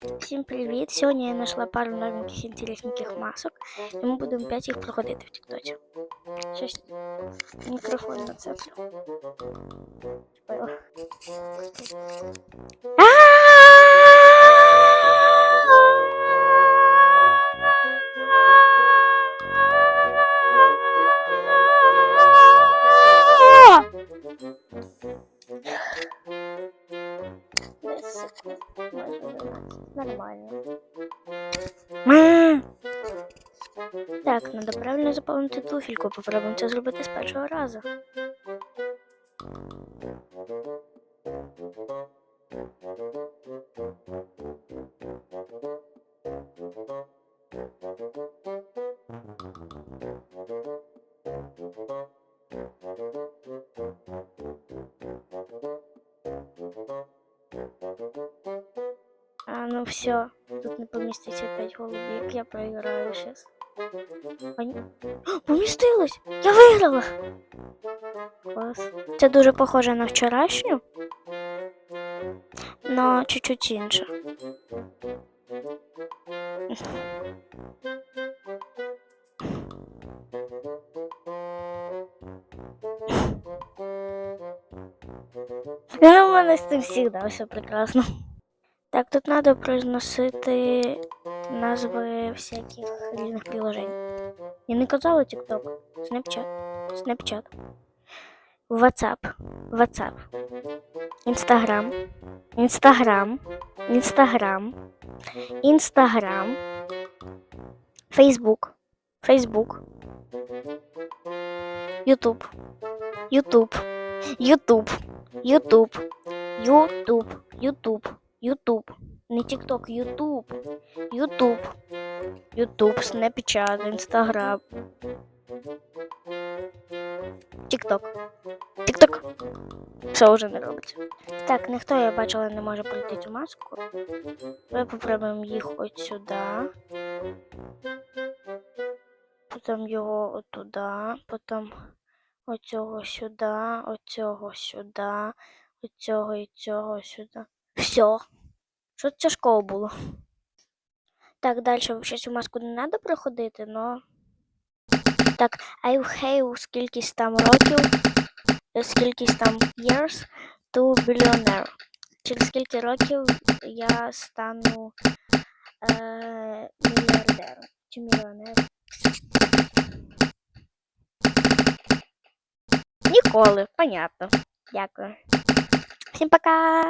Всім привіт! Сьогодні я знайшла пару новеньких інтересненьких масок, і ми будемо 5 їх проходити в Тіктоці. Щось мікрофон нацеплю. Чпила. Нормально. Так, треба правильно заповнити туфельку. Попробуємо це зробити з першого разу. А, ну все, тут не поміститься 5 голубів, я проіграю зараз. Помістилось! Я виграла! Клас. Це дуже похоже на вчорашню, но чуть-чуть інше. У мене з цим завжди все прекрасно. Так, тут треба произносити назви всяких різних приложень. Я не казала TikTok, Snapchat, Snapchat, WhatsApp, WhatsApp, Instagram, Instagram, Instagram, Instagram, Facebook, Facebook, YouTube, YouTube, YouTube, YouTube, YouTube, YouTube. Ютуб. Не TikTok, Ютуб. Ютуб. Ютуб, Snapchat, Інстаграм. TikTok. TikTok. Все вже не робиться. Так, ніхто я бачила не може пройти цю маску. Давай попробуємо їх от сюди. Потім його от туди. Потім оцього сюди, оцього сюди, оцього і цього сюди. Все. Що це школа було? Так, далі взагалі цю маску не треба проходити, но. Так, I have скількись там років, е, скількись там years to billionaire. Через скільки років я стану е, мільярдером чи мільйонером? Ніколи, понятно. Дякую. Всім пока!